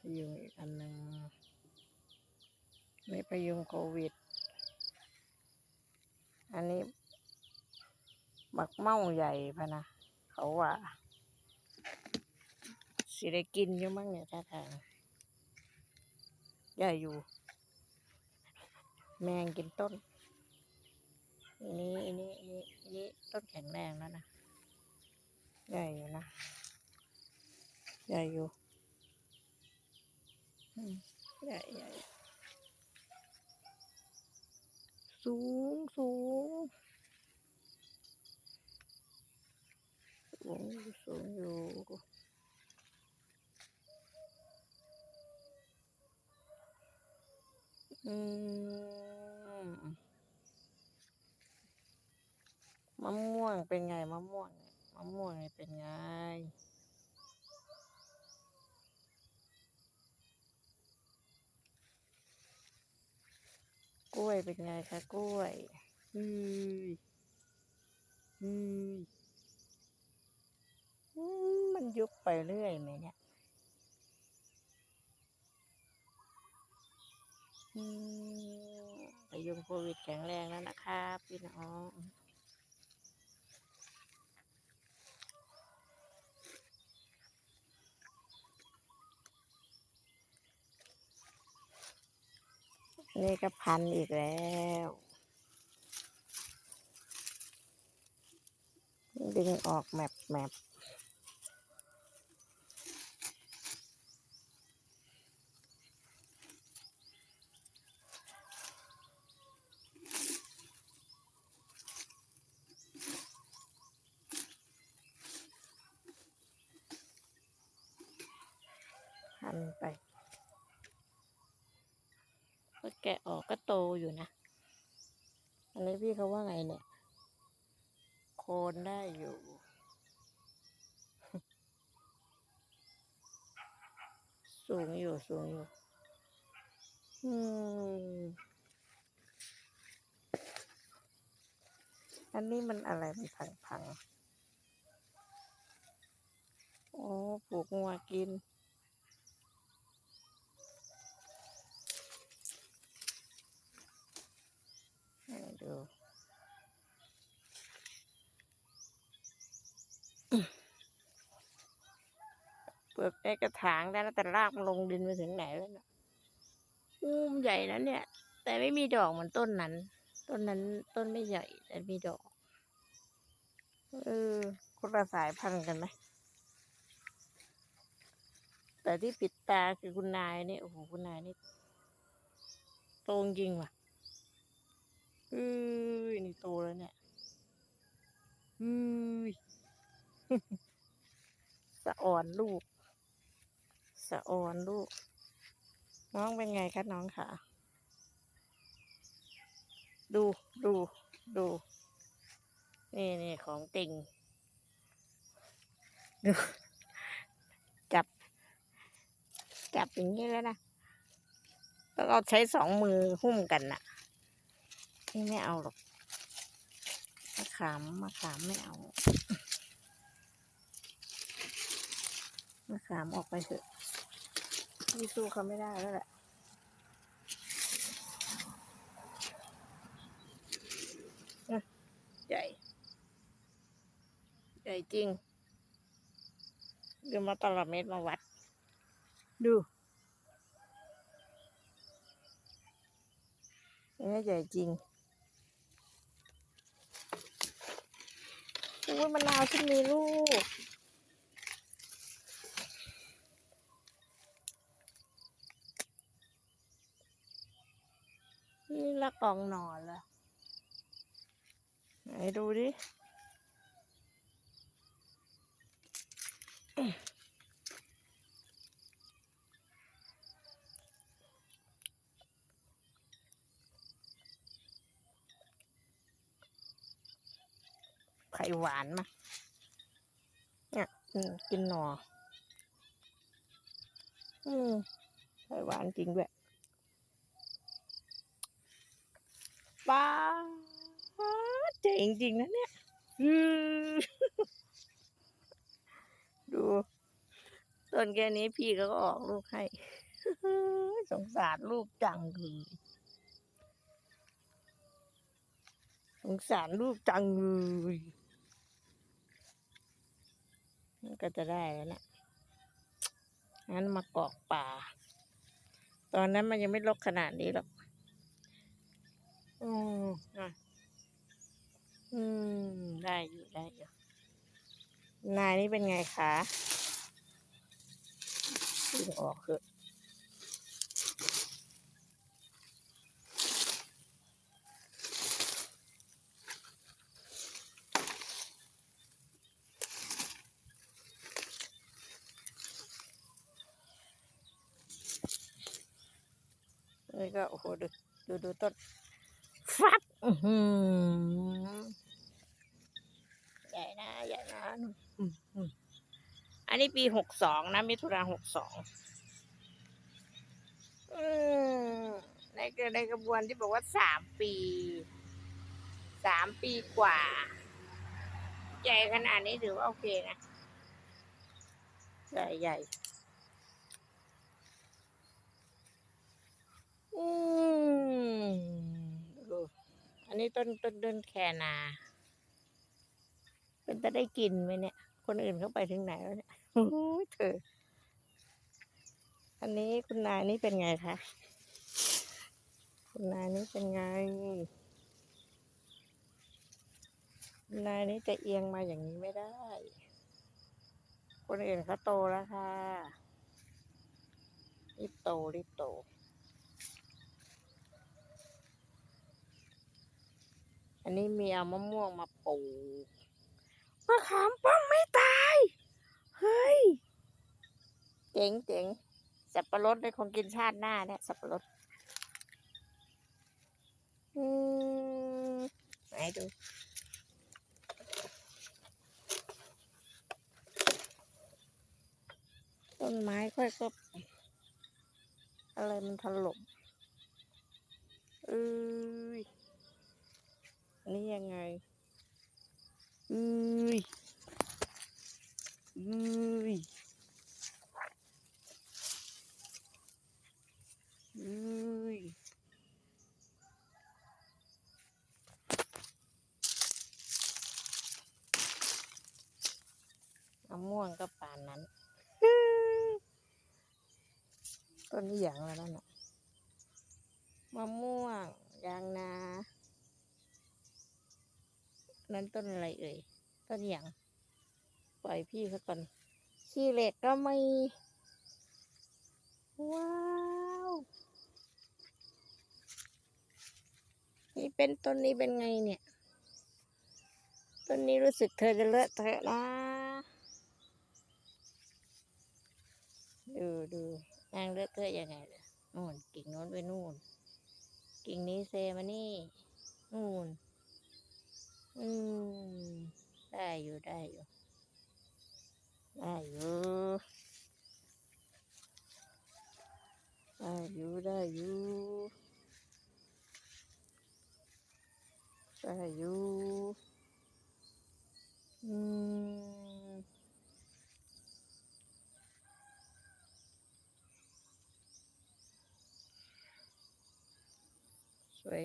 พยุงอีกอันหนึ่งไม่พยุงโควิด อันนี้ บักเมาใหญ่พะนะ เขาว่าสิได้กินอยู่มั้งเนี่ยท่าทางใหญ่อยู่ แมงกินต้นอันนี้อันนี้อันนี้อันนี้ต้นแข็งแรงแล้วนะใหญ่อยู่นะใหญ่อยู่ ใหญ่ใหญ่สูงสูงสูงสูงอยู่อืมมะม่วงเป็นไงมะม่วงมะม่วงนี่เป็นไง ล้วยเป็นไงคะกล้วยอืยอืยอืมมันยุบไปเรื่อยไหมเนี่ยอืมพยุงโควิดแข็งแรงแล้วนะครับ พี่น้อง นี่ก็พันอีกแล้วดึงออกแมปแมปพันไป แกะออกก็โตอยู่นะอันนี้พี่เขาว่าไงเนี่ย โคนได้อยู่ สูงอยู่สูงอยู่ อืม อันนี้มันอะไรมันพังพังๆโอ้ ปลูกงัวกิน ให้ดูเป ลือกในกระถางได้แล้วแต่รากมันลงดินไปถึงไหนแล้วนี่ยอู้มใหญ่นะเนี่ย แต่ไม่มีดอกเหมือนต้นนั้น ต้นนั้นต้นไม่ใหญ่ แต่มีดอกเออคนละสายพันธุ์กันไหมแต่ที่ปิดตาคือคุณนายนี่โอ้โหคุณนายนี่โตจริงว่ะเอ้ยนี่โตแล้วเนี่ยอ้ยสะอ่อนลูก สะอ่อนลูก น้องเป็นไงคะน้องคะดูดูดูนี่นี่ของจริงดูจับ จับอย่างนี้แล้วนะแล้วเราใช้สองมือหุ้มกันน่ะนี่ไม่เอาหรอกมะขามมะขามไม่เอามะขามออกไปเถอะ พี่สู้เขาไม่ได้แล้วแหละใหญ่ ใหญ่จริงเดี๋ยวมาตลับเม็ดมาวัด ดูอันนี้ใหญ่จริงอุ้ยมะนาวฉันมีลูก นี่ละกองหนอนเหรอไหนดูดิ ไข่หวานมาเนี่ยกินหนออืมไข่หวานจริงด้วย ปลาเจ๋งจริงนะเนี่ยดูต้นแค่นี้พี่เขาก็ออกลูกให้ สงสารลูกจังเลยสงสารลูกจังเลยมันก็จะได้แล้วนะงั้นมากอกป่า ตอนนั้นมันยังไม่ลกขนาดนี้หรอก อืมอะอืม ได้อยู่ได้อยู่นายนี่เป็นไงคะดึงออกเถอะนี่ก็โอ้โหดูดูดูต้น ฟับอื้อหือใหญ่นะใหญ่นะอืมอืมอันนี้ปีหกสองนะมิถุนาหกสองในกในกระบวนที่บอกว่าสามปีสามปีกว่า ใหญ่ขนาดนี้ถือว่าโอเคนะ ใหญ่ใหญ่อืม ดู อันนี้ต้นต้นต้นแคนา เป็นจะได้กินไหมเนี่ย คนอื่นเขาไปถึงไหนแล้วเนี่ยโอ้ยเธอ อันนี้คุณนายนี่เป็นไงคะ คุณนายนี่เป็นไง คุณนายนี่จะเอียงมาอย่างนี้ไม่ได้ คนอื่นเขาโตแล้วค่ะรีบโตรีบโต อันนี้มีเอามะม่วงมาปลูกมะขามป้อมไม่ตาย เฮ้ย เจ๋งเจ๋งสับปะรดในคงกินชาติหน้าเนี่ยสับปะรดอืมไหนดูต้นไม้ค่อยก็อะไรมันถล่มเอ้ยอั นนี้ยังไงเอ้ยเอ้ยเอ้ยมะม่วงก็ป่านนั้นต้นนี้อย่างแล้วนั่นน่ะมะม่วงยางนา นั้นต้นอะไรเอ่ย ต้นอย่าง ปล่อยพี่เขาก่อน ขี้เหล็กก็ไมีว้าว นี่เป็นต้นนี้เป็นไงเนี่ย ต้นนี้รู้สึกเธอจะเลอะเทอะนะดูดูนางเลอะเทอะยังไงนู่นกิ่งโน้นไปนู่น กิ่งนี้เซมานี่นู่น อืม ได้อยู่ได้อยู่ ได้อยู่ได้อยู่ได้อยู่ได้อยู่อืมสวย